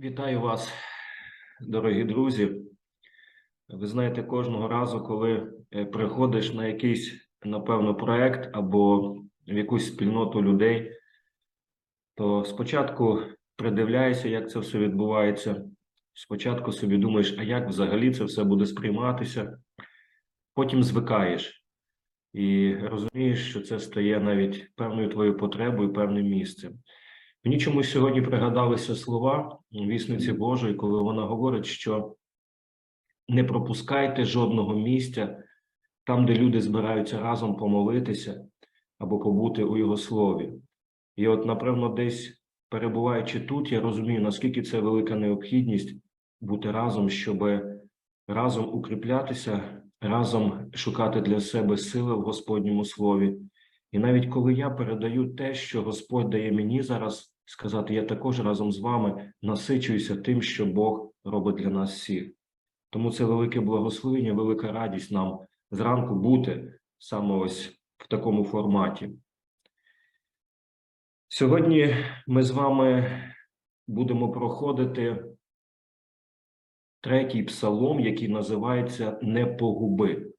Вітаю вас, дорогі друзі. Ви знаєте, кожного разу, коли е, приходиш на якийсь, напевно, проект або в якусь спільноту людей, то спочатку придивляєшся, як це все відбувається. Спочатку собі думаєш, а як взагалі це все буде сприйматися. Потім звикаєш і розумієш, що це стає навіть певною твоєю потребою, певним місцем. Мені чомусь сьогодні пригадалися слова вісниці Божої, коли вона говорить, що не пропускайте жодного місця там, де люди збираються разом помолитися або побути у його слові. І от, напевно, десь перебуваючи тут, я розумію, наскільки це велика необхідність бути разом, щоб разом укріплятися, разом шукати для себе сили в Господньому слові. І навіть коли я передаю те, що Господь дає мені зараз сказати, я також разом з вами насичуюся тим, що Бог робить для нас всіх. Тому це велике благословення, велика радість нам зранку бути саме ось в такому форматі. Сьогодні ми з вами будемо проходити третій псалом, який називається Не погуби.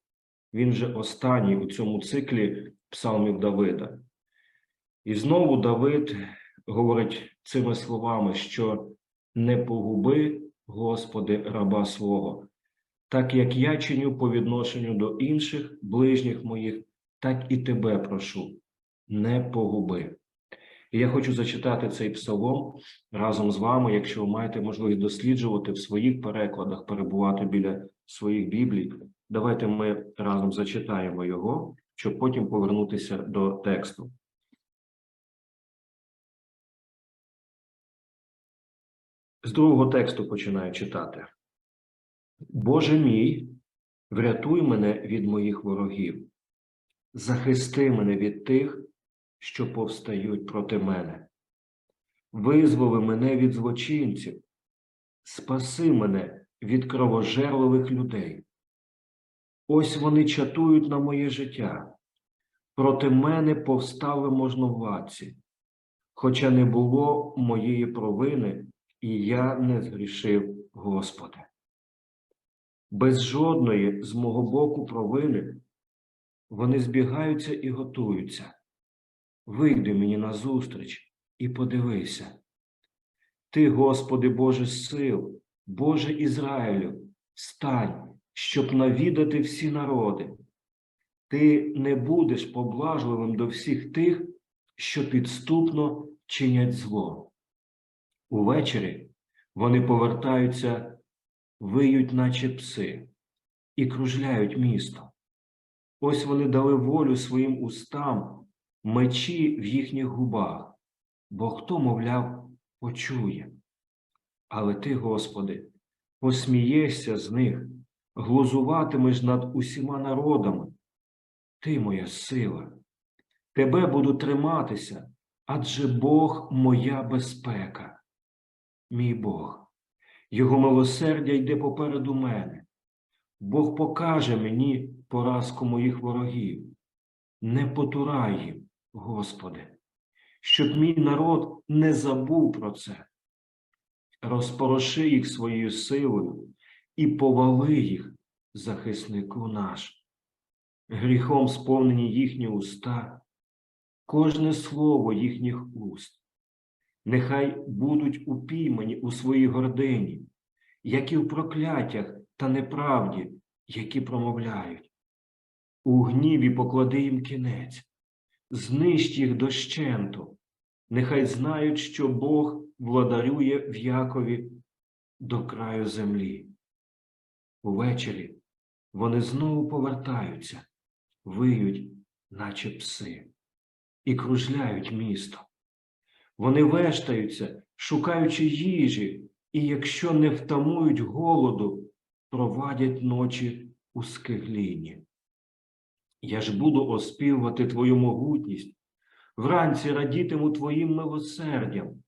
Він же останній у цьому циклі псалмів Давида. І знову Давид говорить цими словами, що не погуби, Господи, раба свого, так як я чиню по відношенню до інших ближніх моїх, так і тебе прошу, не погуби. І я хочу зачитати цей псалом разом з вами, якщо ви маєте можливість досліджувати в своїх перекладах, перебувати біля своїх біблій. Давайте ми разом зачитаємо його, щоб потім повернутися до тексту. З другого тексту починаю читати. Боже мій, врятуй мене від моїх ворогів, захисти мене від тих, що повстають проти мене. Визволи мене від злочинців, спаси мене від кровожерливих людей. Ось вони чатують на моє життя. Проти мене повстали можновладці, хоча не було моєї провини, і я не згрішив Господи. Без жодної з мого боку провини вони збігаються і готуються. Вийди мені назустріч і подивися. Ти, Господи Боже сил, Боже Ізраїлю, стань, щоб навідати всі народи. Ти не будеш поблажливим до всіх тих, що підступно чинять зло. Увечері вони повертаються, виють, наче пси, і кружляють місто. Ось вони дали волю своїм устам, мечі в їхніх губах, бо хто, мовляв, почує. Але ти, Господи, посмієшся з них, глузуватимеш над усіма народами. Ти моя сила, тебе буду триматися, адже Бог моя безпека мій Бог, Його милосердя йде попереду мене. Бог покаже мені поразку моїх ворогів. Не потурай їм, Господи, щоб мій народ не забув про це. Розпороши їх своєю силою і повали їх, захиснику наш. Гріхом сповнені їхні уста, кожне слово їхніх уст нехай будуть упіймані у своїй гордині, як і в прокляттях та неправді, які промовляють. У гніві поклади їм кінець, знищ їх дощенту, нехай знають, що Бог владарює в Якові до краю землі. Увечері вони знову повертаються, виють, наче пси, і кружляють місто. Вони вештаються, шукаючи їжі, і якщо не втамують голоду, провадять ночі у скигліні. Я ж буду оспівувати твою могутність, вранці радітиму твоїм милосердям,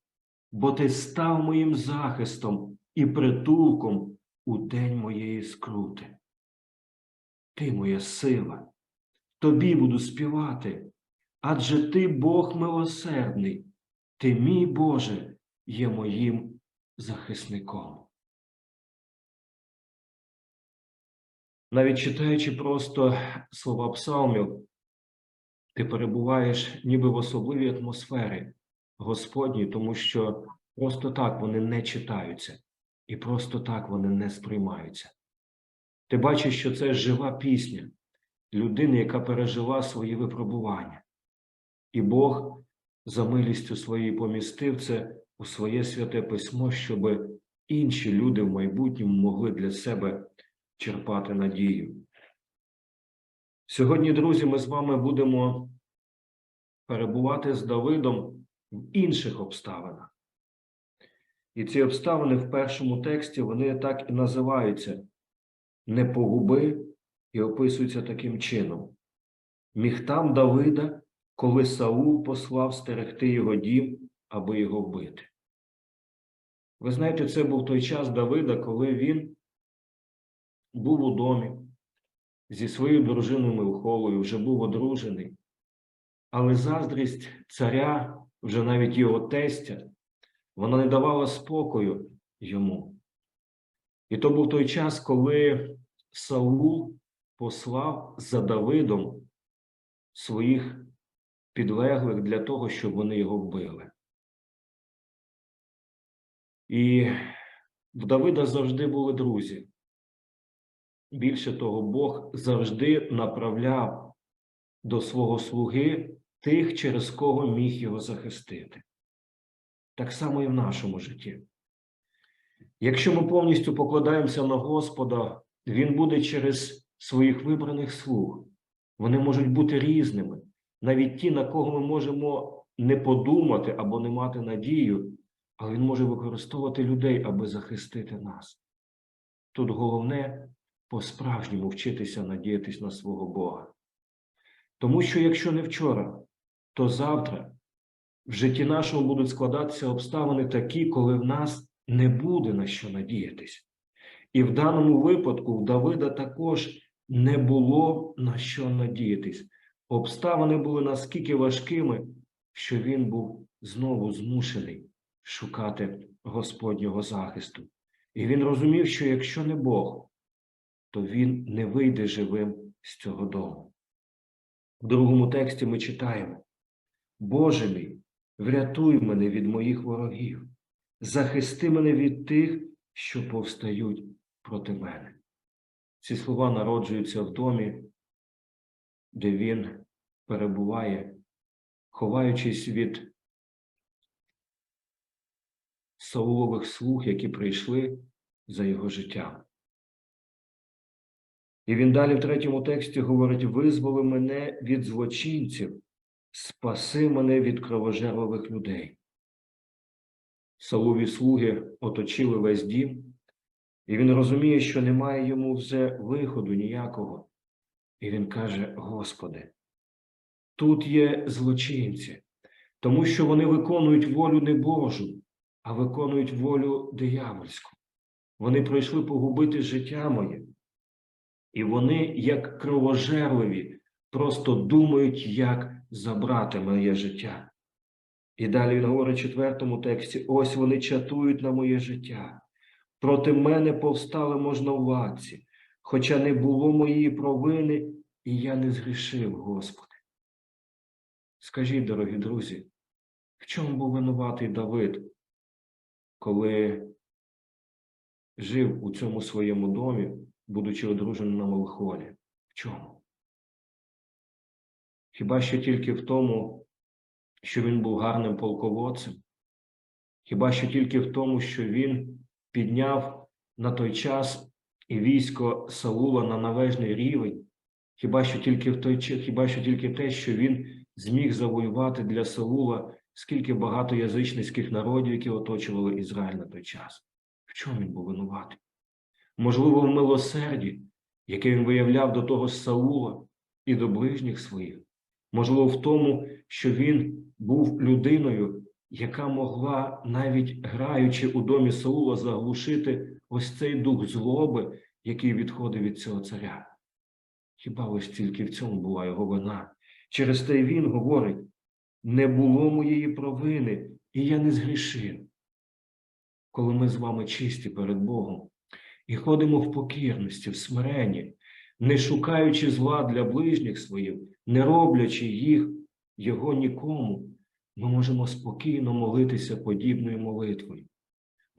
бо ти став моїм захистом і притулком у день моєї скрути. Ти моя сила, тобі буду співати, адже ти Бог милосердний. Ти, мій Боже, є моїм захисником. Навіть читаючи просто слова псалмів, ти перебуваєш ніби в особливій атмосфері Господній, тому що просто так вони не читаються, і просто так вони не сприймаються. Ти бачиш, що це жива пісня людини, яка пережила свої випробування. І Бог за милістю своєю помістив це у своє святе письмо, щоб інші люди в майбутньому могли для себе черпати надію. Сьогодні, друзі, ми з вами будемо перебувати з Давидом в інших обставинах. І ці обставини в першому тексті вони так і називаються не погуби і описуються таким чином. Міг там Давида, коли Саул послав стерегти його дім, аби його вбити. Ви знаєте, це був той час Давида, коли він був у домі зі своєю дружиною Милхолою, вже був одружений, але заздрість царя, вже навіть його тестя, вона не давала спокою йому. І то був той час, коли Саул послав за Давидом своїх підлеглих для того, щоб вони його вбили. І в Давида завжди були друзі. Більше того, Бог завжди направляв до свого слуги тих, через кого міг його захистити. Так само і в нашому житті. Якщо ми повністю покладаємося на Господа, Він буде через своїх вибраних слуг. Вони можуть бути різними. Навіть ті, на кого ми можемо не подумати або не мати надію, але Він може використовувати людей, аби захистити нас. Тут головне по-справжньому вчитися надіятись на свого Бога. Тому що якщо не вчора, то завтра в житті нашому будуть складатися обставини такі, коли в нас не буде на що надіятись. І в даному випадку в Давида також не було на що надіятись. Обставини були наскільки важкими, що він був знову змушений шукати Господнього захисту. І він розумів, що якщо не Бог, то він не вийде живим з цього дому. В другому тексті ми читаємо: Боже мій, врятуй мене від моїх ворогів, захисти мене від тих, що повстають проти мене. Ці слова народжуються в домі, де він перебуває, ховаючись від Саулових слуг, які прийшли за його життям. І він далі в третьому тексті говорить: визволи мене від злочинців, спаси мене від кровожерливих людей. Саулові слуги оточили весь дім, і він розуміє, що немає йому вже виходу ніякого. І він каже: Господи, тут є злочинці, тому що вони виконують волю не Божу, а виконують волю диявольську. Вони пройшли погубити життя моє. І вони, як кровожерливі, просто думають, як забрати моє життя. І далі він говорить в четвертому тексті: ось вони чатують на моє життя. Проти мене повстали можновладці, хоча не було моєї провини, і я не згрішив, Господи. Скажіть, дорогі друзі, в чому був винуватий Давид, коли жив у цьому своєму домі, будучи одруженим на Малхолі? В чому? Хіба що тільки в тому, що він був гарним полководцем? Хіба що тільки в тому, що він підняв на той час і військо Саула на належний рівень? Хіба що тільки в той хіба що тільки те, що він зміг завоювати для Саула скільки багато язичницьких народів, які оточували Ізраїль на той час? В чому він був винуватий? Можливо, в милосерді, яке він виявляв до того Саула і до ближніх своїх, можливо, в тому, що він був людиною, яка могла, навіть граючи у домі Саула, заглушити ось цей дух злоби, який відходив від цього царя. Хіба ось тільки в цьому була його вина? Через те він говорить: не було моєї провини, і я не згрішив. коли ми з вами чисті перед Богом і ходимо в покірності, в смиренні, не шукаючи зла для ближніх своїх, не роблячи їх його нікому, ми можемо спокійно молитися подібною молитвою.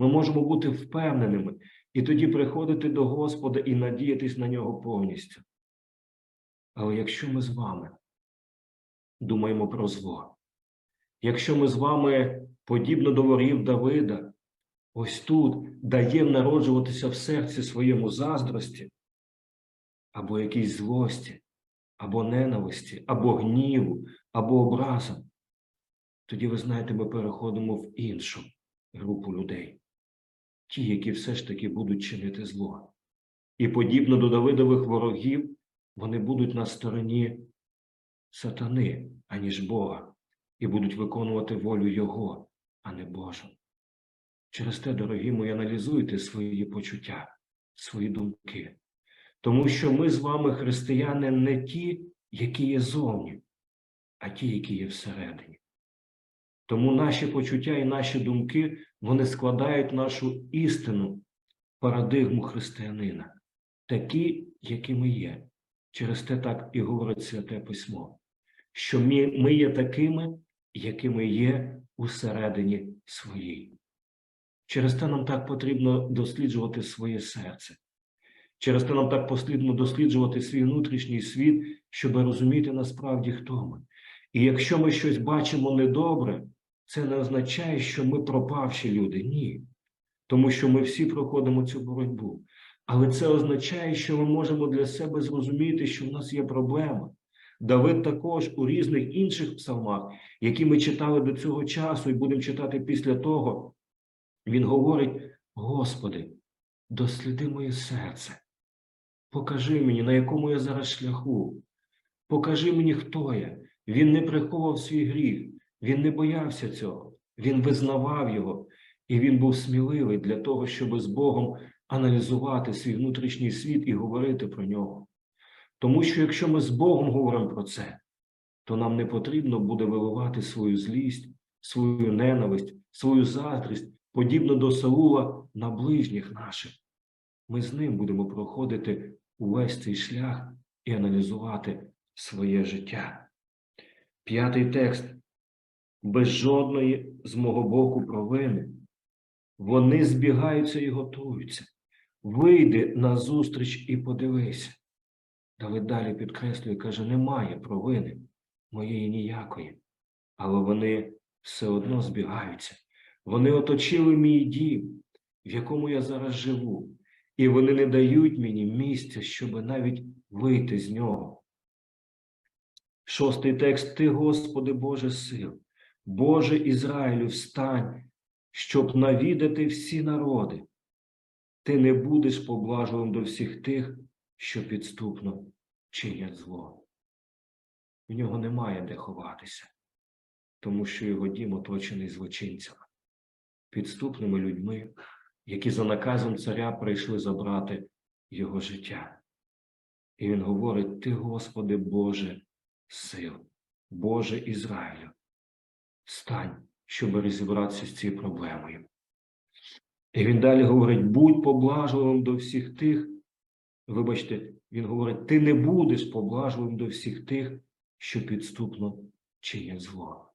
Ми можемо бути впевненими і тоді приходити до Господа і надіятись на нього повністю. Але якщо ми з вами думаємо про зло, якщо ми з вами, подібно до ворів Давида, ось тут даємо народжуватися в серці своєму заздрості, або якійсь злості, або ненависті, або гніву, або образам, тоді, ви знаєте, ми переходимо в іншу групу людей, ті, які все ж таки будуть чинити зло. І подібно до Давидових ворогів, вони будуть на стороні сатани, аніж Бога, і будуть виконувати волю Його, а не Божу. Через те, дорогі мої, аналізуйте свої почуття, свої думки. Тому що ми з вами, християни, не ті, які є зовні, а ті, які є всередині. Тому наші почуття і наші думки вони складають нашу істину, парадигму християнина, такі, які ми є. Через те так і говорить Святе Письмо, що ми, ми є такими, якими є усередині своїй. Через те нам так потрібно досліджувати своє серце. Через те нам так потрібно досліджувати свій внутрішній світ, щоб розуміти насправді, хто ми. І якщо ми щось бачимо недобре, це не означає, що ми пропавші люди. Ні. Тому що ми всі проходимо цю боротьбу. Але це означає, що ми можемо для себе зрозуміти, що в нас є проблема. Давид також у різних інших псалмах, які ми читали до цього часу і будемо читати після того, він говорить: Господи, досліди моє серце, покажи мені, на якому я зараз шляху, покажи мені, хто я. Він не приховував свій гріх, він не боявся цього, він визнавав його, і він був сміливий для того, щоб з Богом аналізувати свій внутрішній світ і говорити про нього. Тому що якщо ми з Богом говоримо про це, то нам не потрібно буде виливати свою злість, свою ненависть, свою заздрість, подібно до Саула на ближніх наших. Ми з ним будемо проходити увесь цей шлях і аналізувати своє життя. П'ятий текст. Без жодної з мого боку провини. Вони збігаються і готуються. Вийди на зустріч і подивися. Давид далі підкреслює, каже, немає провини моєї ніякої, але вони все одно збігаються. Вони оточили мій дім, в якому я зараз живу, і вони не дають мені місця, щоб навіть вийти з нього. Шостий текст Ти, Господи Боже сил, Боже Ізраїлю, встань, щоб навідати всі народи. Ти не будеш поблажливим до всіх тих, що підступно чинять зло. В нього немає де ховатися, тому що його дім оточений злочинцями, підступними людьми, які за наказом царя прийшли забрати його життя. І він говорить: Ти, Господи, Боже, сил, Боже Ізраїлю, стань, щоб розібратися з цією проблемою. І він далі говорить: будь поблажливим до всіх тих. Вибачте, він говорить: ти не будеш поблажливим до всіх тих, що підступно чинять зло.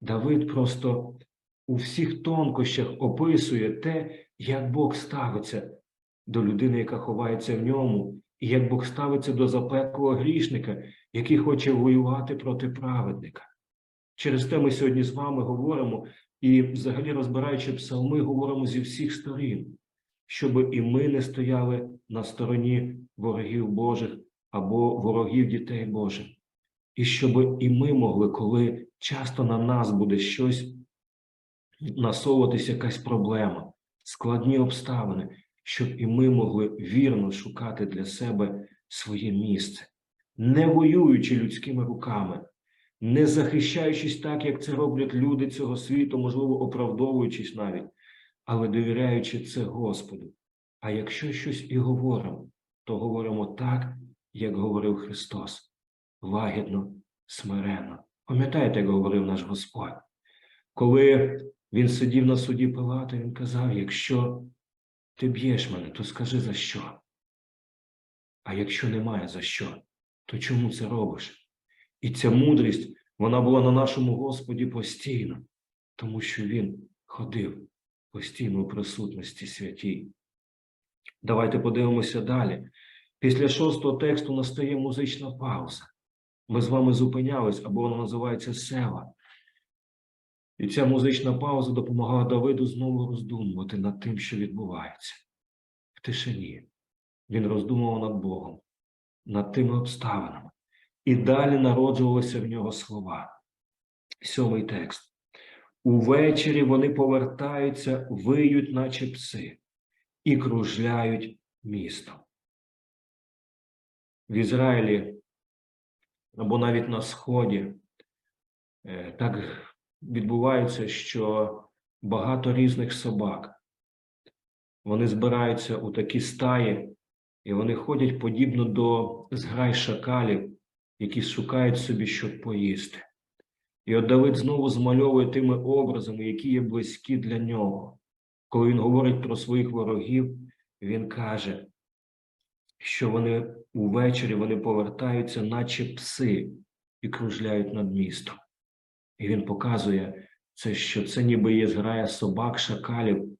Давид просто у всіх тонкощах описує те, як Бог ставиться до людини, яка ховається в ньому, і як Бог ставиться до запеклого грішника, який хоче воювати проти праведника. Через те ми сьогодні з вами говоримо і, взагалі, розбираючи псалми, говоримо зі всіх сторін, щоб і ми не стояли на стороні ворогів Божих або ворогів дітей Божих, і щоб і ми могли, коли часто на нас буде щось насовуватися якась проблема, складні обставини, щоб і ми могли вірно шукати для себе своє місце, не воюючи людськими руками не захищаючись так, як це роблять люди цього світу, можливо, оправдовуючись навіть, але довіряючи це Господу. А якщо щось і говоримо, то говоримо так, як говорив Христос, лагідно, смиренно. Пам'ятаєте, як говорив наш Господь? Коли Він сидів на суді Пилата, він казав: якщо ти б'єш мене, то скажи за що? А якщо немає за що, то чому це робиш? І ця мудрість, вона була на нашому Господі постійно, тому що Він ходив постійно у присутності святій. Давайте подивимося далі. Після шостого тексту настає музична пауза. Ми з вами зупинялись, або вона називається села. І ця музична пауза допомагала Давиду знову роздумувати над тим, що відбувається. В тишині. Він роздумував над Богом, над тими обставинами. І далі народжувалися в нього слова. Сьомий текст. Увечері вони повертаються, виють, наче пси, і кружляють місто. В Ізраїлі або навіть на Сході е, так відбувається, що багато різних собак. Вони збираються у такі стаї, і вони ходять подібно до зграй шакалів, які шукають собі, щоб поїсти. І от Давид знову змальовує тими образами, які є близькі для нього. Коли він говорить про своїх ворогів, він каже, що вони увечері вони повертаються, наче пси, і кружляють над містом. І він показує це, що це ніби є зграя собак, шакалів,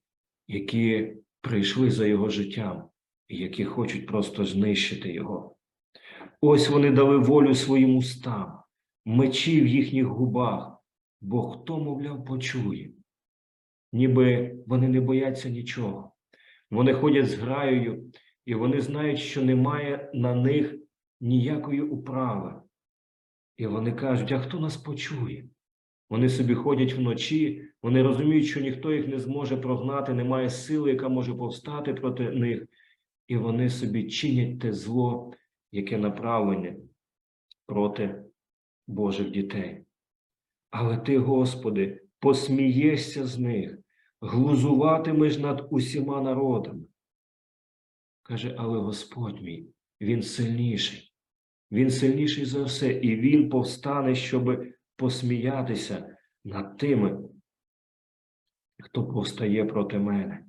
які прийшли за його життям і які хочуть просто знищити його. Ось вони дали волю своїм устам, мечі в їхніх губах, бо хто, мовляв, почує. Ніби вони не бояться нічого. Вони ходять з граєю, і вони знають, що немає на них ніякої управи. І вони кажуть: а хто нас почує? Вони собі ходять вночі, вони розуміють, що ніхто їх не зможе прогнати, немає сили, яка може повстати проти них, і вони собі чинять те зло, яке направлене проти Божих дітей. Але ти, Господи, посмієшся з них, глузуватимеш над усіма народами. Каже, але Господь мій, Він сильніший, Він сильніший за все, і Він повстане, щоб посміятися над тими, хто повстає проти мене.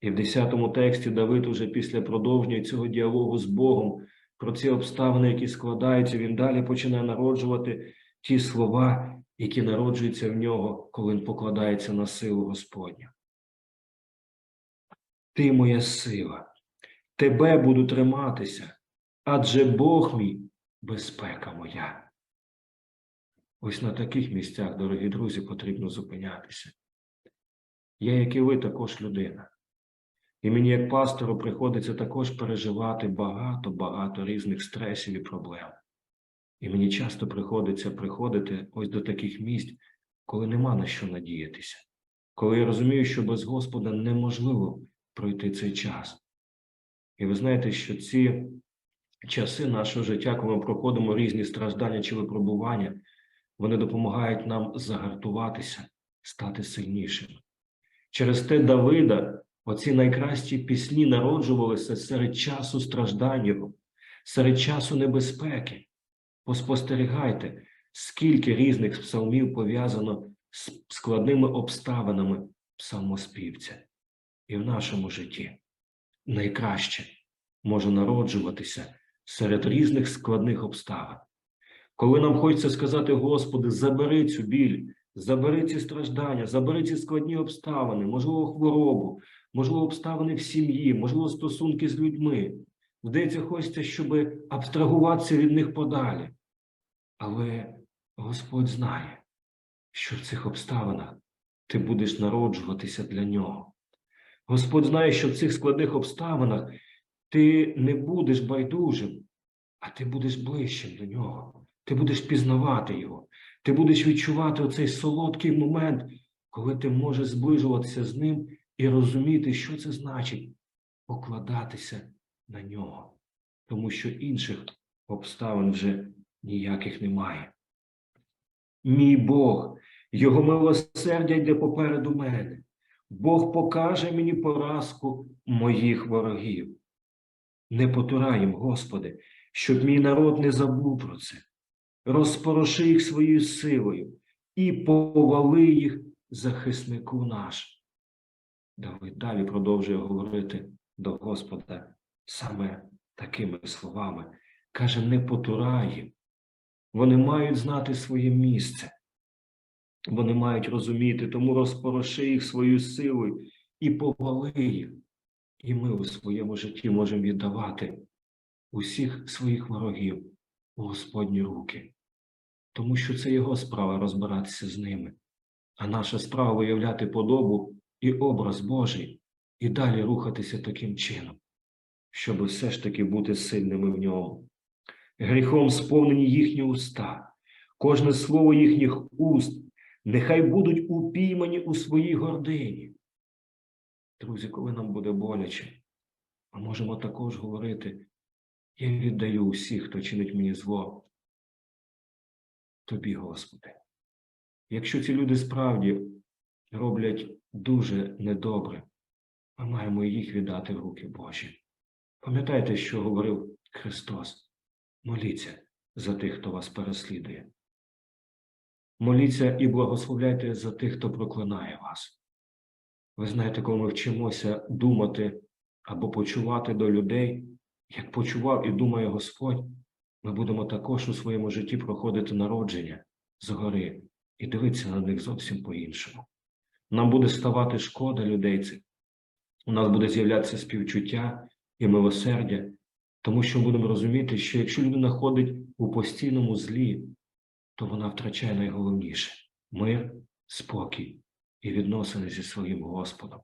І в 10 тексті Давид уже після продовження цього діалогу з Богом про ці обставини, які складаються, він далі починає народжувати ті слова, які народжуються в нього, коли він покладається на силу Господню. Ти моя сила, тебе буду триматися, адже Бог мій безпека моя. Ось на таких місцях, дорогі друзі, потрібно зупинятися. Я, як і ви, також людина. І мені, як пастору, приходиться також переживати багато-багато різних стресів і проблем. І мені часто приходиться приходити ось до таких місць, коли нема на що надіятися, коли я розумію, що без Господа неможливо пройти цей час. І ви знаєте, що ці часи нашого життя, коли ми проходимо різні страждання чи випробування, вони допомагають нам загартуватися, стати сильнішими. Через те Давида оці найкращі пісні народжувалися серед часу страждань серед часу небезпеки. Поспостерігайте, скільки різних псалмів пов'язано з складними обставинами псалмоспівця. І в нашому житті найкраще може народжуватися серед різних складних обставин. Коли нам хочеться сказати, Господи, забери цю біль, забери ці страждання, забери ці складні обставини, можливо, хворобу, можливо, обставини в сім'ї, можливо, стосунки з людьми. Здається, хочеться, щоб абстрагуватися від них подалі. Але Господь знає, що в цих обставинах ти будеш народжуватися для нього. Господь знає, що в цих складних обставинах ти не будеш байдужим, а ти будеш ближчим до нього. Ти будеш пізнавати його, ти будеш відчувати оцей солодкий момент, коли ти можеш зближуватися з ним і розуміти, що це значить покладатися на нього, тому що інших обставин вже ніяких немає. Мій Бог, Його милосердя йде попереду мене. Бог покаже мені поразку моїх ворогів. Не потурай їм, Господи, щоб мій народ не забув про це. Розпороши їх своєю силою і повали їх захиснику наш. Давид далі продовжує говорити до Господа саме такими словами. Каже, не потурай їм. Вони мають знати своє місце. Вони мають розуміти, тому розпороши їх свою силою і повали їх. І ми у своєму житті можемо віддавати усіх своїх ворогів у Господні руки, тому що це його справа розбиратися з ними, а наша справа виявляти подобу і образ Божий і далі рухатися таким чином, щоб все ж таки бути сильними в ньому. Гріхом сповнені їхні уста, кожне слово їхніх уст, нехай будуть упіймані у своїй гордині. Друзі, коли нам буде боляче, ми можемо також говорити: я віддаю усіх, хто чинить мені зло. Тобі, Господи. Якщо ці люди справді роблять дуже недобре, ми маємо їх віддати в руки Божі. Пам'ятайте, що говорив Христос. Моліться за тих, хто вас переслідує. Моліться і благословляйте за тих, хто проклинає вас. Ви знаєте, коли ми вчимося думати або почувати до людей, як почував і думає Господь, ми будемо також у своєму житті проходити народження згори і дивитися на них зовсім по-іншому. Нам буде ставати шкода людей цих. У нас буде з'являтися співчуття і милосердя, тому що будемо розуміти, що якщо людина ходить у постійному злі, то вона втрачає найголовніше мир, спокій і відносини зі своїм Господом.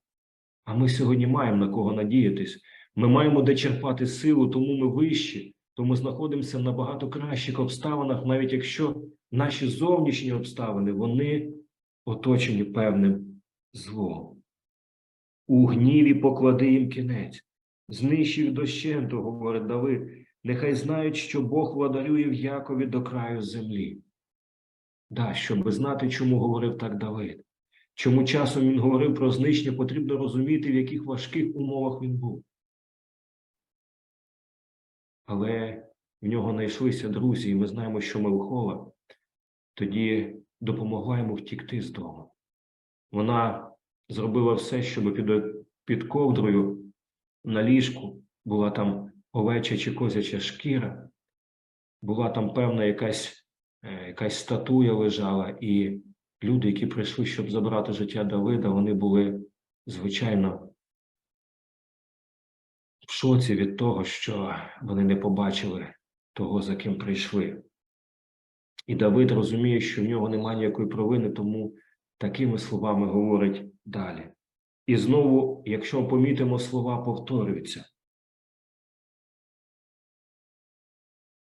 А ми сьогодні маємо на кого надіятись. Ми маємо де черпати силу, тому ми вищі, тому знаходимося в набагато кращих обставинах, навіть якщо наші зовнішні обставини вони оточені певним злом. У гніві поклади їм кінець, знищ їх дощенту, говорить Давид, нехай знають, що Бог владарює в Якові до краю землі. Да, щоб знати, чому говорив так Давид. Чому часом він говорив про знищення, потрібно розуміти, в яких важких умовах він був. Але в нього знайшлися друзі, і ми знаємо, що Мелхола тоді допомогла йому втікти з дому. Вона зробила все, щоб під, під ковдрою на ліжку була там овеча чи козяча шкіра, була там певна якась, е, якась статуя лежала, і люди, які прийшли, щоб забрати життя Давида, вони були, звичайно, в шоці від того, що вони не побачили того, за ким прийшли. І Давид розуміє, що в нього немає ніякої провини, тому такими словами говорить далі. І знову, якщо помітимо, слова повторюються.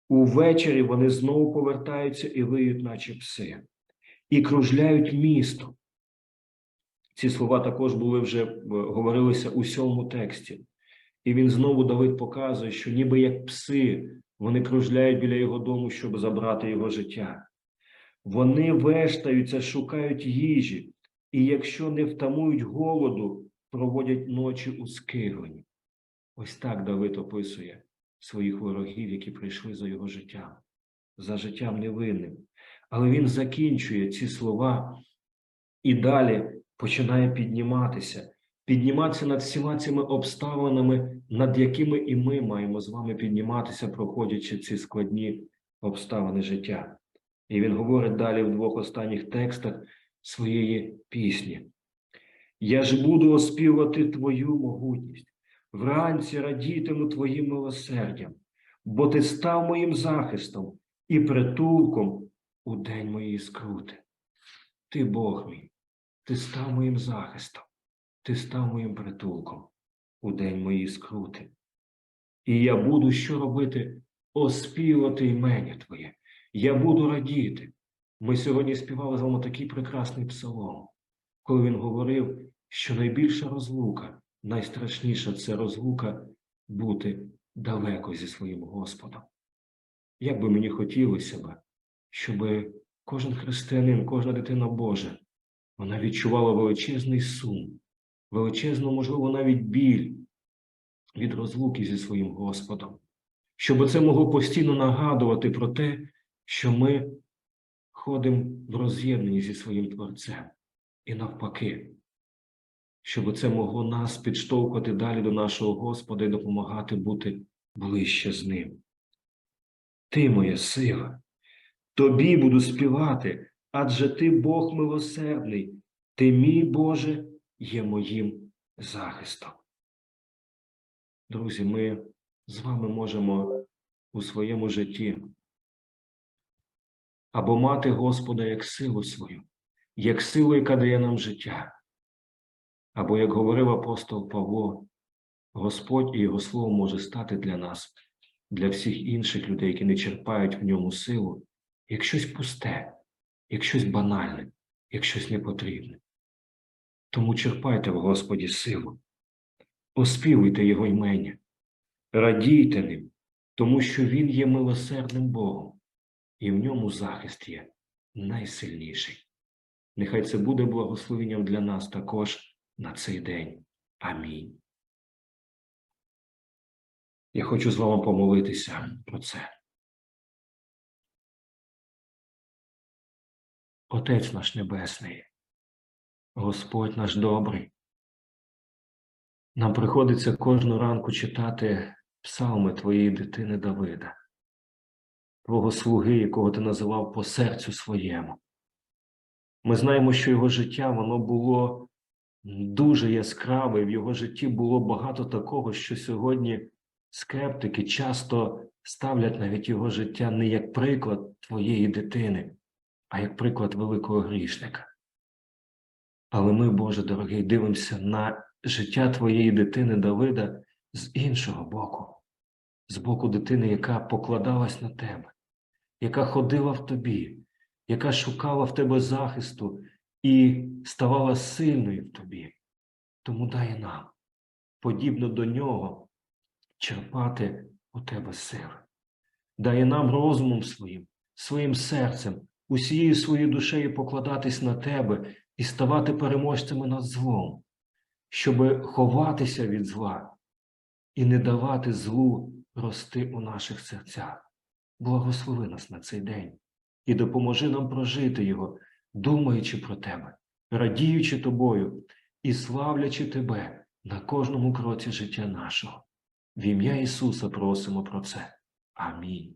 Увечері вони знову повертаються і виють, наче пси, і кружляють місто. Ці слова також були вже е, говорилися у сьомому тексті. І він знову Давид показує, що ніби як пси, вони кружляють біля його дому, щоб забрати його життя. Вони вештаються, шукають їжі, і якщо не втамують голоду, проводять ночі у скигленні. Ось так Давид описує своїх ворогів, які прийшли за його життям, за життям невинним. Але він закінчує ці слова і далі починає підніматися, підніматися над всіма цими обставинами, над якими і ми маємо з вами підніматися, проходячи ці складні обставини життя. І він говорить далі в двох останніх текстах своєї пісні. Я ж буду оспівати твою могутність, вранці радітиму твоїм милосердям, бо ти став моїм захистом і притулком у день моєї скрути. Ти Бог мій, ти став моїм захистом, ти став моїм притулком у день моєї скрути. І я буду що робити? Оспівати імення Твоє. Я буду радіти. Ми сьогодні співали з вами такий прекрасний псалом, коли він говорив, що найбільша розлука, найстрашніша це розлука бути далеко зі своїм Господом. Як би мені хотілося б, щоб кожен християнин, кожна дитина Божа, вона відчувала величезний сум, величезну, можливо, навіть біль від розлуки зі своїм Господом, щоб це могло постійно нагадувати про те, що ми ходимо в роз'єднанні зі своїм Творцем. і навпаки, щоб це могло нас підштовхувати далі до нашого Господа і допомагати бути ближче з Ним. Ти моя сила, тобі буду співати, адже ти Бог милосердний, ти, мій Боже, є моїм захистом. Друзі, ми з вами можемо у своєму житті або мати Господа як силу свою, як силу, яка дає нам життя, або, як говорив апостол Павло, Господь і Його Слово може стати для нас, для всіх інших людей, які не черпають в ньому силу, як щось пусте, як щось банальне, як щось непотрібне. Тому черпайте в Господі силу, оспівуйте Його ймення, радійте ним, тому що Він є милосердним Богом, і в ньому захист є найсильніший. Нехай це буде благословенням для нас також на цей день. Амінь. Я хочу з вами помолитися про це. Отець наш Небесний, Господь наш добрий. Нам приходиться кожну ранку читати псалми твоєї дитини Давида, твого слуги, якого ти називав по серцю своєму. Ми знаємо, що його життя воно було дуже яскраве, і в його житті було багато такого, що сьогодні скептики часто ставлять навіть його життя не як приклад твоєї дитини, а як приклад великого грішника. Але ми, Боже дорогий, дивимося на життя твоєї дитини Давида з іншого боку, з боку дитини, яка покладалась на тебе, яка ходила в тобі, яка шукала в тебе захисту і ставала сильною в тобі. Тому дай нам, подібно до нього, черпати у тебе сили. Дай нам розумом своїм, своїм серцем, усією своєю душею покладатись на тебе і ставати переможцями над злом, щоб ховатися від зла і не давати злу рости у наших серцях. Благослови нас на цей день і допоможи нам прожити його, думаючи про тебе, радіючи тобою і славлячи тебе на кожному кроці життя нашого. В ім'я Ісуса просимо про це. Амінь.